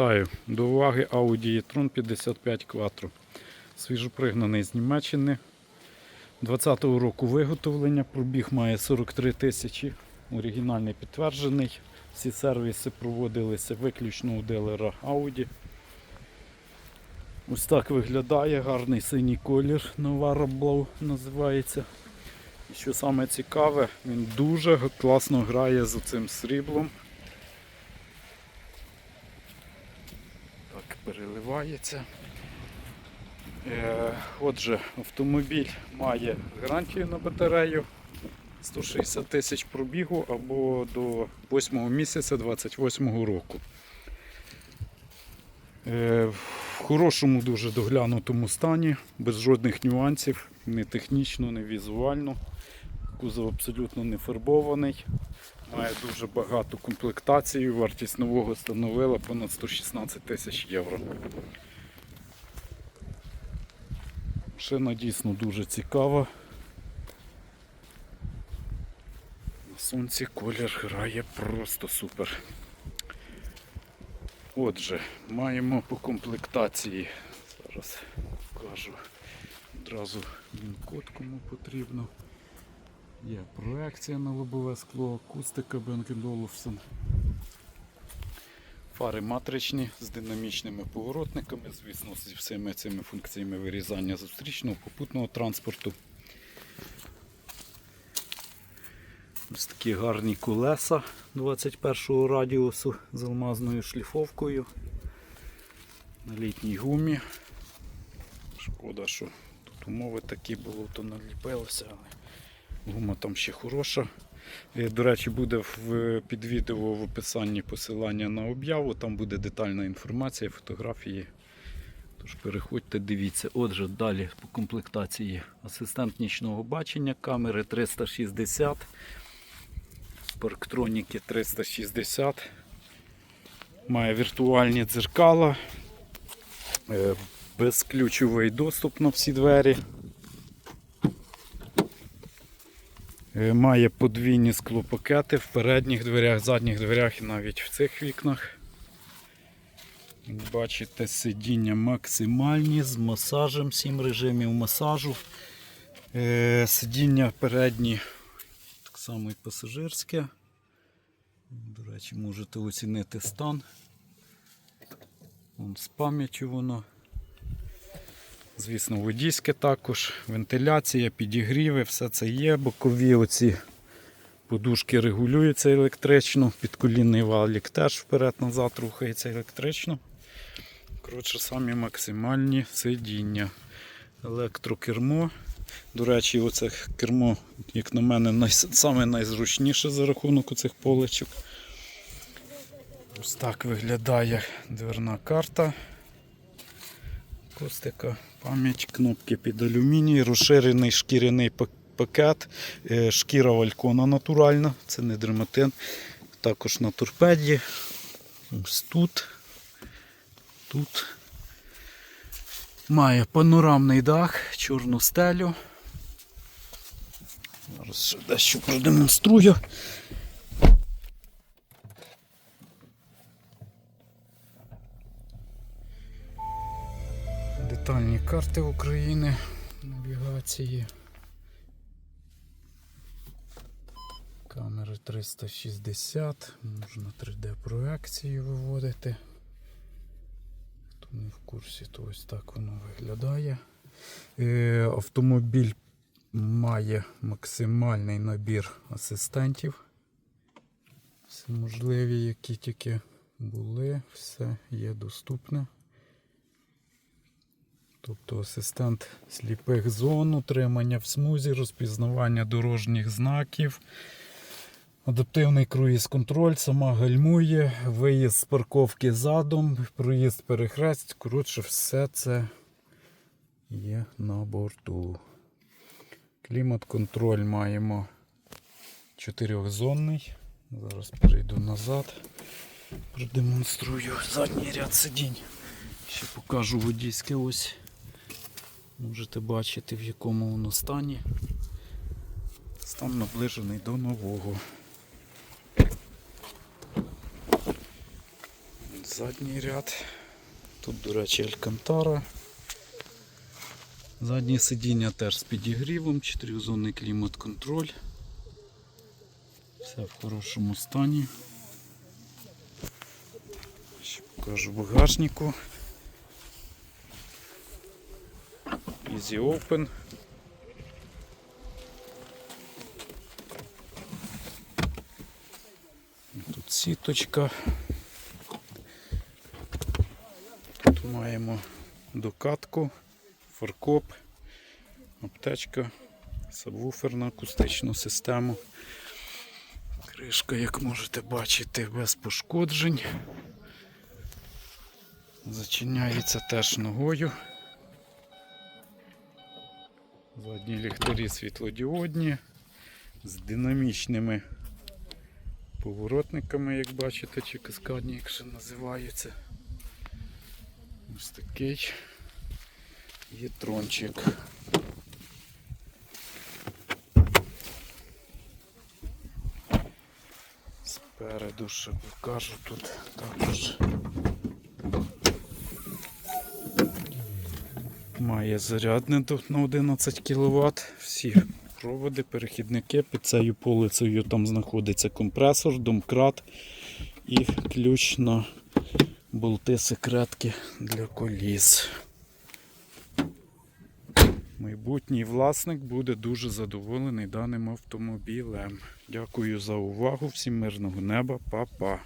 Вітаю! До уваги Audi e-tron 55 Quattro. Свіжопригнаний з Німеччини. 20-го року виготовлення. Пробіг має 43 тисячі. Оригінальний підтверджений. Всі сервіси проводилися виключно у дилера Audi. Ось так виглядає гарний синій колір Novara називається. І що саме цікаве, він дуже класно грає з цим сріблом. Переливається. Е, отже, автомобіль має гарантію на батарею 160 тисяч пробігу або до 8 місяця 28 року. Е, в хорошому дуже доглянутому стані, без жодних нюансів, не технічно, не візуально. Кузов абсолютно не фарбований. Має дуже багато комплектацій. Вартість нового становила понад 116 тисяч євро. Машина дійсно дуже цікава. На сонці колір грає просто супер. Отже, маємо по комплектації. Зараз покажу одразу він-код кому потрібно. Є проекція на лобове скло, акустика Bang Olufsen. Фари матричні з динамічними поворотниками, звісно, зі всіми цими функціями вирізання зустрічного попутного транспорту. Ось такі гарні колеса 21-го радіусу з алмазною шліфовкою. На літній гумі. Шкода, що тут умови такі було, то наліпилося, але Гума там ще хороша. Е, До речі, буде в, під відео в описанні посилання на об'яву, там буде детальна інформація, фотографії. Тож переходьте, дивіться. Отже, далі по комплектації асистент нічного бачення, камери 360, парктроніки 360, має віртуальні дзеркала, е, безключовий доступ на всі двері. Має подвійні склопакети в передніх дверях, задніх дверях і навіть в цих вікнах. Бачите, сидіння максимальні з масажем, 7 режимів масажу. Е, Сидіння передні, так само і пасажирське. До речі, можете оцінити стан. Вон з пам'яттю воно. Звісно, водійське також, вентиляція, підігріви, все це є. Бокові оці подушки регулюються електрично, підколінний валік теж вперед-назад рухається електрично. Коротше, самі максимальні сидіння. Електрокермо. До речі, оце кермо, як на мене, най... саме найзручніше за рахунок оцих поличок. Ось так виглядає дверна карта. Костика, пам'ять, кнопки під алюміній, розширений шкіряний пакет, е, шкіра валькона натуральна, це не дерматин. Також на торпеді. Ось тут. Тут. Має панорамний дах, чорну стелю. Зараз ще дещо продемонструю. Детальні карти України, навігації. Камери 360, можна 3D проекції виводити. Хто не в курсі, то ось так воно виглядає. Е, автомобіль має максимальний набір асистентів. Все можливі, які тільки були, все є доступне. Тобто асистент сліпих зон, утримання в смузі, розпізнавання дорожніх знаків, адаптивний круїз-контроль, сама гальмує, виїзд з парковки задом, проїзд перехрест. Коротше, все це є на борту. Клімат-контроль маємо чотирьохзонний. Зараз перейду назад, продемонструю задній ряд сидінь. Ще покажу водійське ось. Можете бачити в якому воно стані. Стан наближений до нового. Задній ряд. Тут, до речі, Алькантара. Заднє сидіння теж з підігрівом, чотирьохзонний клімат-контроль. Все в хорошому стані. Ще покажу багажнику. Easy Open. Тут сіточка. Тут маємо докатку, фаркоп, аптечка, сабвуфер на акустичну систему. Кришка, як можете бачити, без пошкоджень. Зачиняється теж ногою. Задні ліхтарі світлодіодні з динамічними поворотниками, як бачите, чи каскадні, як ще називаються. Ось такий є трончик. Спереду ще покажу тут також. Має зарядне на 11 кВт. Всі проводи, перехідники. Під цією полицею там знаходиться компресор, домкрат і ключ на болти секретки для коліс. Майбутній власник буде дуже задоволений даним автомобілем. Дякую за увагу. Всім мирного неба, Па-па.